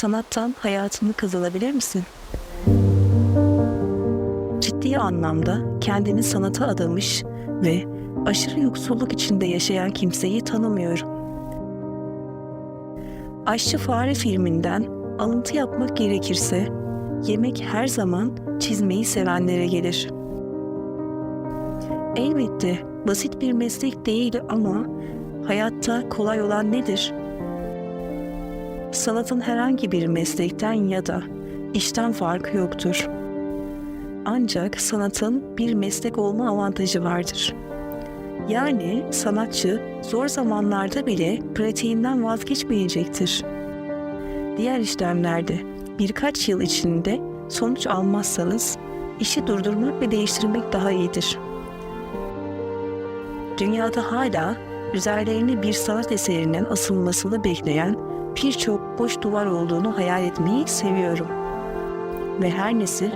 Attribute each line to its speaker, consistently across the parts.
Speaker 1: sanattan hayatını kazanabilir misin? Ciddi anlamda kendini sanata adamış ve aşırı yoksulluk içinde yaşayan kimseyi tanımıyorum. Aşçı Fare filminden alıntı yapmak gerekirse yemek her zaman çizmeyi sevenlere gelir. Elbette basit bir meslek değil ama hayatta kolay olan nedir? Sanatın herhangi bir meslekten ya da işten farkı yoktur. Ancak sanatın bir meslek olma avantajı vardır. Yani sanatçı zor zamanlarda bile pratiğinden vazgeçmeyecektir. Diğer işlemlerde birkaç yıl içinde sonuç almazsanız işi durdurmak ve değiştirmek daha iyidir. Dünyada hala üzerlerine bir sanat eserinin asılmasını bekleyen birçok boş duvar olduğunu hayal etmeyi seviyorum. Ve her nesil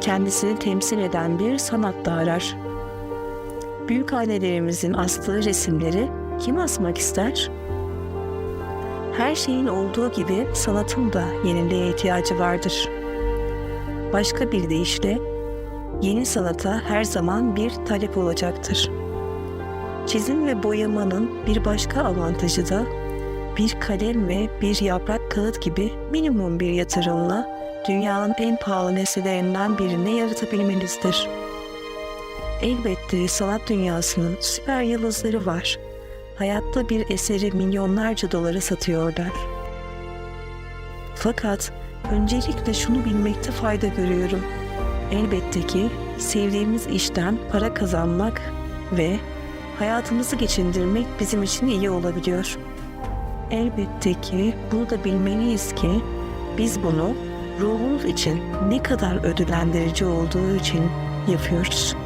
Speaker 1: kendisini temsil eden bir sanat da arar. Büyük ailelerimizin astığı resimleri kim asmak ister? Her şeyin olduğu gibi sanatın da yeniliğe ihtiyacı vardır. Başka bir deyişle yeni sanata her zaman bir talep olacaktır. Çizim ve boyamanın bir başka avantajı da bir kalem ve bir yaprak kağıt gibi minimum bir yatırımla dünyanın en pahalı nesnelerinden birini yaratabilmenizdir. Elbette sanat dünyasının süper yıldızları var. Hayatta bir eseri milyonlarca dolara satıyorlar. Fakat öncelikle şunu bilmekte fayda görüyorum. Elbette ki sevdiğimiz işten para kazanmak ve hayatımızı geçindirmek bizim için iyi olabiliyor. Elbette ki bunu da bilmeliyiz ki biz bunu ruhumuz için ne kadar ödüllendirici olduğu için yapıyoruz.